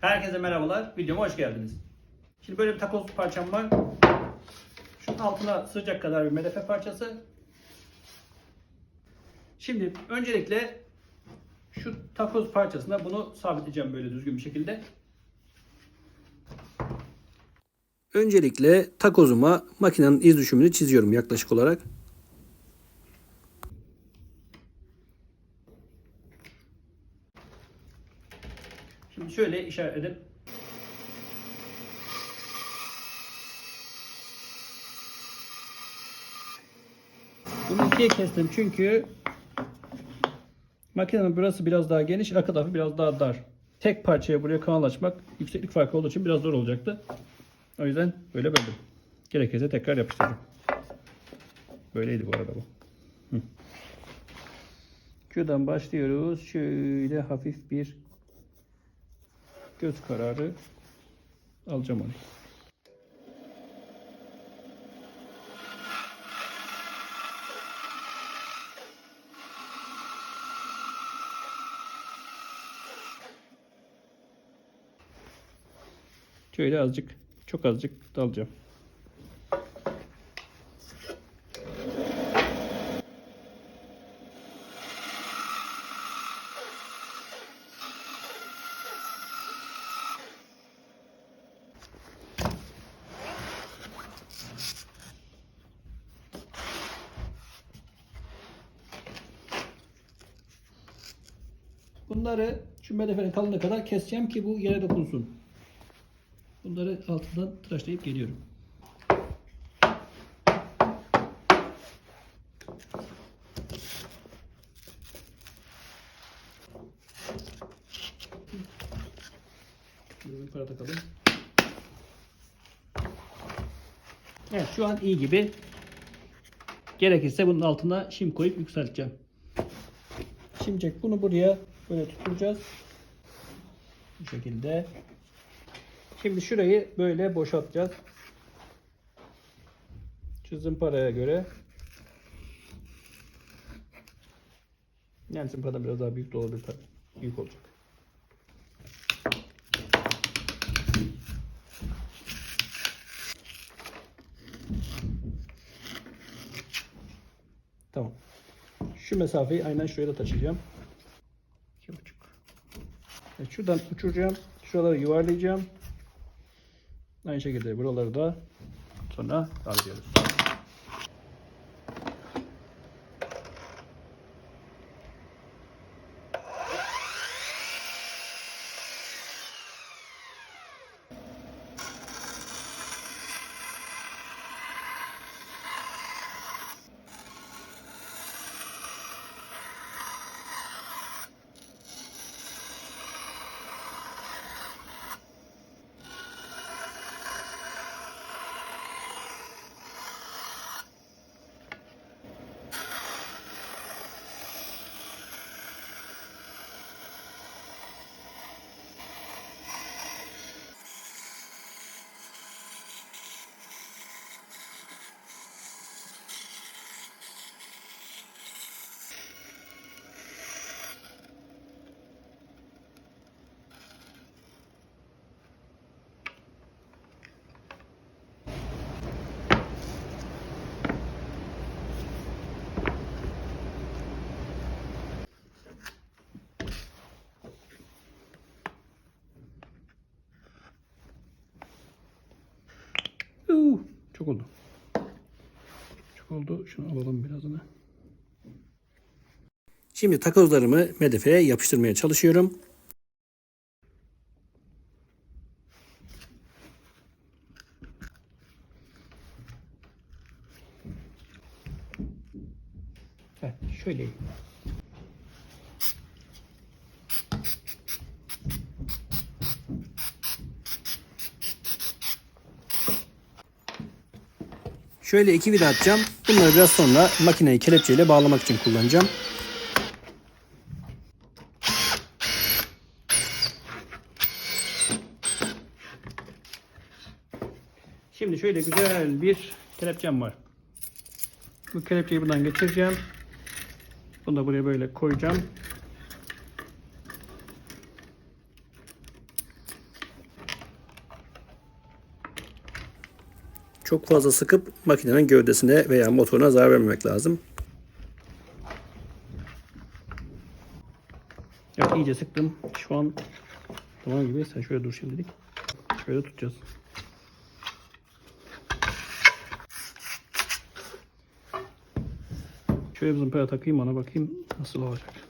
Herkese merhabalar. Videoma hoş geldiniz. Şimdi böyle bir takoz parçam var. Şunun altına sığacak kadar bir medefe parçası. Şimdi öncelikle şu takoz parçasına bunu sabitleyeceğim böyle düzgün bir şekilde. Öncelikle takozuma makinenin iz düşümünü çiziyorum yaklaşık olarak. Şöyle işaret edip Bunu ikiye kestim çünkü makinenin burası biraz daha geniş, arka tarafı biraz daha dar. Tek parçaya buraya kanal açmak yükseklik farkı olduğu için biraz zor olacaktı. O yüzden böyle böldüm. Gerekirse tekrar yapıştırdım. Böyleydi bu arada bu. Şuradan başlıyoruz. Şöyle hafif bir göz kararı alacağım onu. Şöyle azıcık, çok azıcık dalacağım. Bunları şu medefenin kalınlığı kadar keseceğim ki bu yere dokunsun. Bunları altından tıraşlayıp geliyorum. Yukarı takalım. Evet şu an iyi gibi. Gerekirse bunun altına şim koyup yükselteceğim. Şimdi bunu buraya böyle tutturacağız. Bu şekilde. Şimdi şurayı böyle boşaltacağız. Şu zımparaya göre. Yani zımparadan biraz daha büyük de olabilir. Büyük olacak. Tamam. Şu mesafeyi aynen da taşıyacağım. Şuradan uçuracağım. Şuraları yuvarlayacağım. Aynı şekilde buraları da sonra alıyoruz. Çok oldu. Çok oldu. Şunu alalım birazını. Şimdi takozlarımı medefeye yapıştırmaya çalışıyorum. Evet, şöyle. Şöyle iki vida atacağım. Bunları biraz sonra makineyi kelepçeyle bağlamak için kullanacağım. Şimdi şöyle güzel bir kelepçem var. Bu kelepçeyi buradan geçireceğim. Bunu da buraya böyle koyacağım. Çok fazla sıkıp makinenin gövdesine veya motoruna zarar vermemek lazım. Evet iyice sıktım. Şu an tamam gibi. Sen şöyle dur şimdilik. Şöyle tutacağız. Şöyle bir zımpara takayım ona bakayım nasıl olacak.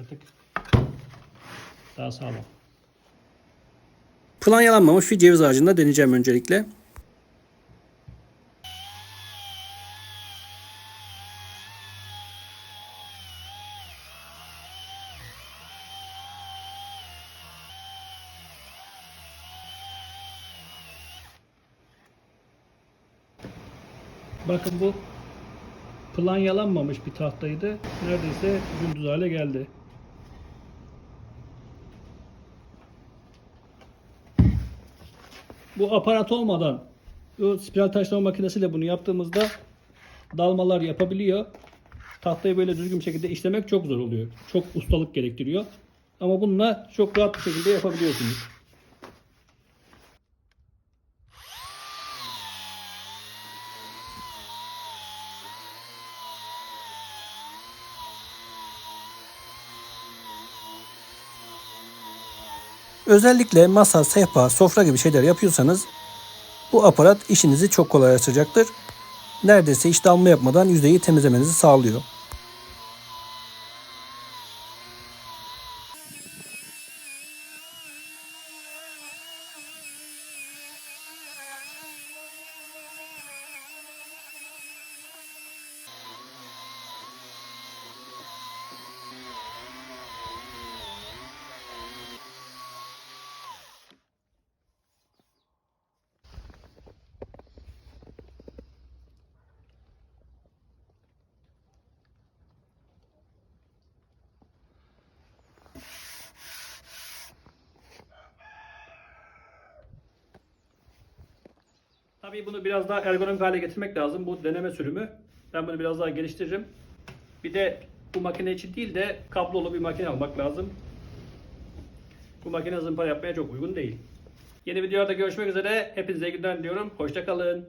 Artık daha sağlam. Plan yalanmamış bir ceviz ağacında deneyeceğim öncelikle. Bakın bu plan yalanmamış bir tahtaydı. Neredeyse gündüz hale geldi. Bu aparat olmadan o spiral taşlama makinesiyle bunu yaptığımızda dalmalar yapabiliyor. Tahtayı böyle düzgün şekilde işlemek çok zor oluyor. Çok ustalık gerektiriyor. Ama bununla çok rahat bir şekilde yapabiliyorsunuz. Özellikle masa, sehpa, sofra gibi şeyler yapıyorsanız bu aparat işinizi çok kolaylaştıracaktır. Neredeyse hiç damla yapmadan yüzeyi temizlemenizi sağlıyor. Tabii bunu biraz daha ergonomik hale getirmek lazım. Bu deneme sürümü. Ben bunu biraz daha geliştiririm. Bir de bu makine için değil de kablolu bir makine almak lazım. Bu makine zımpara yapmaya çok uygun değil. Yeni videoda görüşmek üzere. Hepinize günler diliyorum. Hoşçakalın.